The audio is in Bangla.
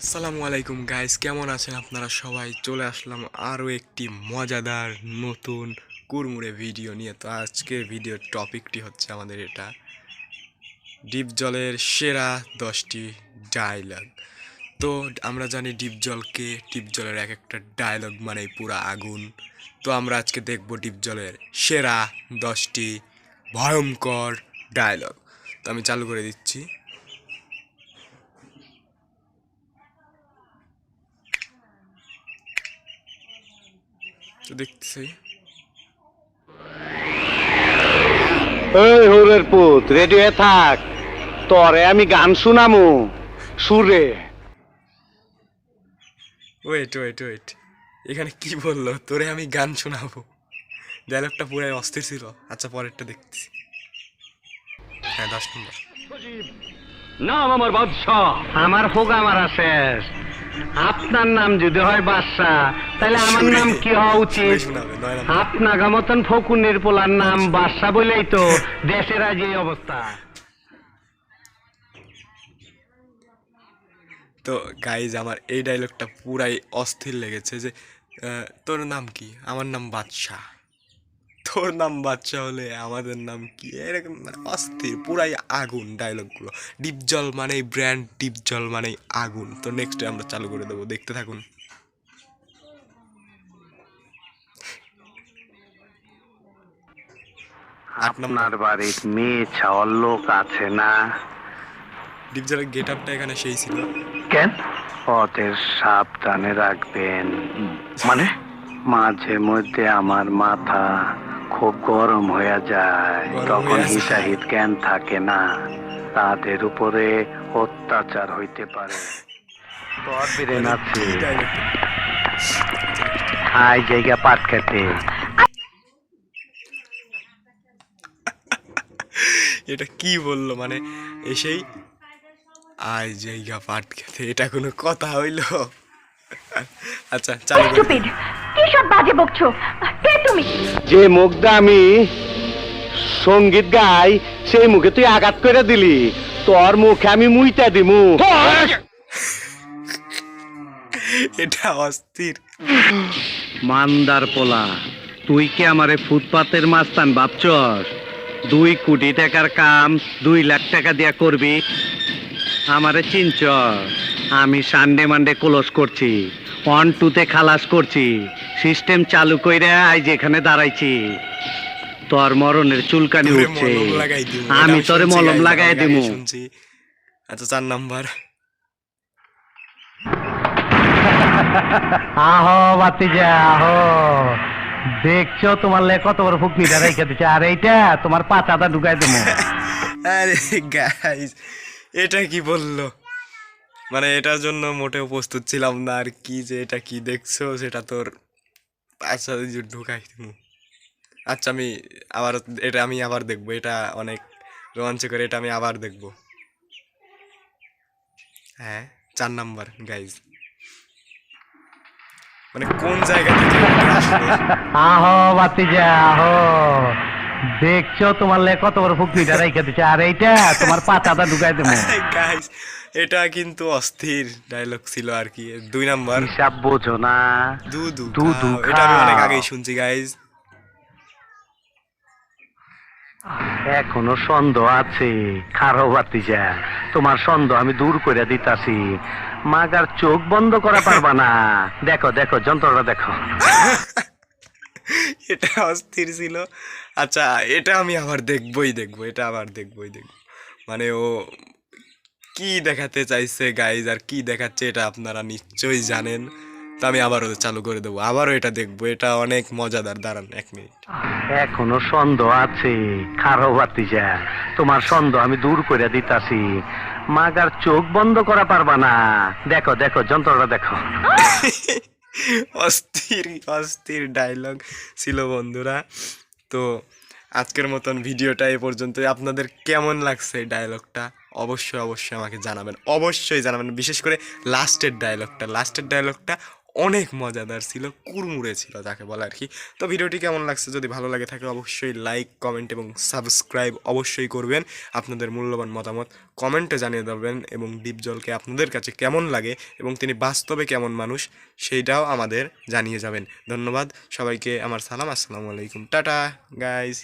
আসসালামু আলাইকুম গাইস কেমন আছেন আপনারা সবাই? চলে আসলাম আরও একটি মজাদার নতুন কুরমুড়ে ভিডিও নিয়ে। তো আজকের ভিডিওর টপিকটি হচ্ছে আমাদের এটা ডিপ জলের সেরা দশটি ডায়লগ তো আমরা জানি ডিপ জলকে ডিপ জলের এক একটা ডায়লগ মানে পুরা আগুন। তো আমরা আজকে দেখব ডিপ জলের সেরা দশটি ভয়ঙ্কর ডায়লগ তো আমি চালু করে দিচ্ছি। তো দেখতেছি। এই হরের পুত রেডি হয়ে থাক। তরে আমি গান শুনামু। সুরে ওয়েট ওয়েট ওয়েট এখানে কি বলল? তোরে আমি গান শোনাবো। ডায়লগটা পুরাই অস্থির ছিল। আচ্ছা পরেরটা দেখতেছি। হ্যাঁ দশ নম্বর। নাম আমার বাদশাহ। আমার হোক আমার শেষ। আপনার নাম যদি হয় বাদশাহ তাহলে আমার নাম কি হওয়া উচিত? আপনার মতন ফকুনের পোলার নাম বাদশাহ বলেই তো দেশের আজ এই অবস্থা। তো গাইজ আমার এই ডায়লগটা পুরাই অস্থির লেগেছে যে আহ, তোর নাম কি? আমার নাম বাদশাহ। তোর নাম বাদশাহ হলে আমাদের নাম কি? এরকম মানে অস্থির পুরাই আগুন ডায়লগগুলো ডিপ জল মানেই ব্র্যান্ড ডিপ জল মানেই আগুন। তো নেক্সট আমরা চালু করে দেবো দেখতে থাকুন। আপনার বাড়ির মেয়ে ছাওয়ার লোক আছে না? ডিপ জলের গেট আপটা এখানে সেই ছিল। কেন? ওদের সাবধানে রাখবেন। মানে মাঝে মধ্যে আমার মাথা খুব গরম হয়ে যায়। তখন। হিতাহিত জ্ঞান থাকে না। তাদের উপরে অত্যাচার হইতে পারে। তোর হাই জায়গা পাট খেতে। এটা কি বলল? মানে এসেই আয় জায়গা পাট খেতে। এটা কোনো কথা হইল? আচ্ছা চালু স্টুপিড কি সব বাজে বকছো? কে তুমি? যে মুখটা আমি সংগীত গাই সেই মুখে তুই আঘাত করে দিলি। তোর মুখে আমি মুইতা দিমু। এটা অস্থির। মান্দার পোলা তুই কি আমারে ফুটপাতের মাস্তান ভাবছস? দুই কোটি টাকার কাম দুই লাখ টাকা দিয়া করবি। আমারে চিনচ আমি সানডে মানডে ক্লোজ করছি। অন টুতে খালাস করছি। সিস্টেম চালু কইরা আজ এখানে দাঁড়াইছি। তোর মরণের চুলকানি উঠছে আমি তোরে মলম লাগাই শুনছি। আচ্ছা চার নাম্বার। আহো বাতিজা আহো। দেখছ তোমার লে কত বড় ফুকনিটা রেখে দিচ্ছে আর এইটা তোমার পাতাটা ঢুকাই দেবো আরে গাইস এটা কি বলল? মানে এটার জন্য মোটেও প্রস্তুত ছিলাম না, আর কি যে এটা কি দেখছ? সেটা তোর আচ্ছা ঢুকাই। আচ্ছা আমি আবার এটা আমি আবার দেখব। এটা অনেক রোমাঞ্চকর, এটা আমি আবার দেখব। হ্যাঁ চার নাম্বার গাইজ মানে কোন জায়গা থেকে দেখছ তোমার লে কত বড় ফুকনিটা রেখে দিচ্ছে আর এইটা তোমার পাতাটা ঢুকাই দেবো। গাইজ এটা কিন্তু অস্থির ডায়লগ ছিল আর কি। দুই নাম্বার। হিসাব বোঝো না। দুদু দুদু খাও। এটা আমি অনেক আগেই শুনছি গাইজ এখনও সন্দেহ আছে খারো বাতিজা তোমার সন্দেহ আমি দূর করে দিতাছি। মাগার চোখ বন্ধ করা পারবা না। দেখো দেখো যন্ত্রটা দেখো। এটা অস্থির ছিল। আচ্ছা এটা আমি আবার দেখবই দেখব এটা আবার দেখবই দেখব। মানে ও কি দেখাতে চাইছে গাইজ আর কি দেখাচ্ছে এটা আপনারা নিশ্চয়ই জানেন। তো আমি আবারও চালু করে দেবো আবারও এটা দেখব এটা অনেক মজাদার দাঁড়ান এক মিনিট। এখনও সন্দেহ আছে খারো বাতিজা তোমার সন্দেহ আমি দূর করে দিতাছি। মাগার চোখ বন্ধ করা পারবা না। দেখো দেখো যন্ত্রটা দেখো। অস্থির অস্থির ডায়লগ ছিল বন্ধুরা। তো আজকের মতন ভিডিওটা এ পর্যন্ত আপনাদের কেমন লাগছে ডায়লগটা অবশ্যই অবশ্যই আমাকে জানাবেন। অবশ্যই জানাবেন। বিশেষ করে লাস্টের ডায়লগটা লাস্টের ডায়লগটা অনেক মজাদার ছিল কুরমুরে ছিল যাকে বলে আর কি। তো ভিডিওটি কেমন লাগছে যদি ভালো লাগে থাকে অবশ্যই লাইক কমেন্ট এবং সাবস্ক্রাইব অবশ্যই করবেন। আপনাদের মূল্যবান মতামত কমেন্টে জানিয়ে দেবেন এবং ডিপ জলকে আপনাদের কাছে কেমন লাগে এবং তিনি বাস্তবে কেমন মানুষ সেইটাও আমাদের জানিয়ে যাবেন। ধন্যবাদ, সবাইকে আমার সালাম, আসসালামু আলাইকুম। Tata guys